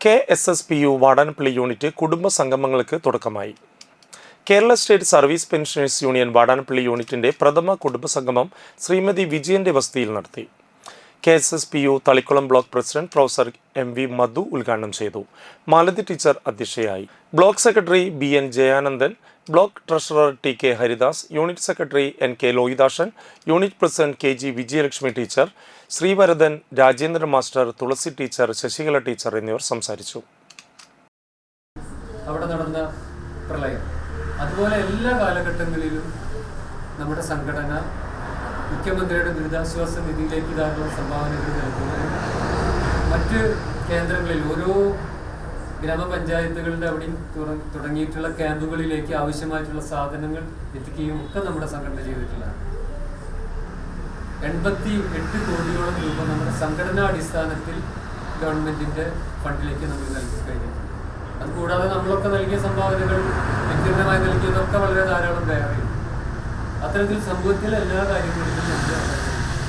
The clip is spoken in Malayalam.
K S S P U Vadanappally unit കുടുംബ സംഗമങ്ങൾക്ക് തുടക്കമായി. Kerala state service pensioners union Vadanappally യൂണിറ്റിന്റെ പ്രഥമ കുടുംബ സംഗമം ശ്രീമതി വിജയന്റെ വസതിയിൽ നടത്തി. K S S P U Thalikkulam block president professor M V Madhu ഉദ്ഘാടനം ചെയ്തു. മാലതി ടീച്ചർ അധ്യക്ഷയായി. Block secretary B N Jayanandan block treasurer T K Haridas unit secretary N K Lohidasan unit president K G Vijayalakshmi teacher Sreevaradan Rajendra master Thulasi teacher Sasikala teacher എന്നിവർ സംസാരിച്ചു. അവിടെ നടന്ന പ്രളയം. അതുപോലെ എല്ലാ കാലഘട്ടങ്ങളിലും നമ്മുടെ സംഘടന മുഖ്യമന്ത്രിയുടെ ദുരിതാശ്വാസ നിധിയിലേക്ക് ധാരാളം സംഭാവനകൾ നൽകുന്നു. മറ്റ് കേന്ദ്രങ്ങളിൽ ഓരോ ഗ്രാമപഞ്ചായത്തുകളുടെ അവിടെയും തുടങ്ങിയിട്ടുള്ള ക്യാമ്പുകളിലേക്ക് ആവശ്യമായിട്ടുള്ള സാധനങ്ങൾ എത്തിക്കുകയും ഒക്കെ നമ്മുടെ സംഘടന ചെയ്തിട്ടുള്ളതാണ്. എൺപത്തി എട്ട് കോടിയോളം രൂപ നമ്മുടെ സംഘടനാ അടിസ്ഥാനത്തിൽ ഗവൺമെന്റിന്റെ ഫണ്ടിലേക്ക് നമ്മൾ നൽകി കഴിഞ്ഞിട്ടുണ്ട്. അതുകൂടാതെ നമ്മളൊക്കെ നൽകിയ സംഭാവനകൾ വ്യക്തിഗതമായി നൽകിയതൊക്കെ വളരെ ധാരാളം തയ്യാറായി. അത്തരത്തിൽ സമൂഹത്തിൽ എല്ലാ കാര്യങ്ങളിലും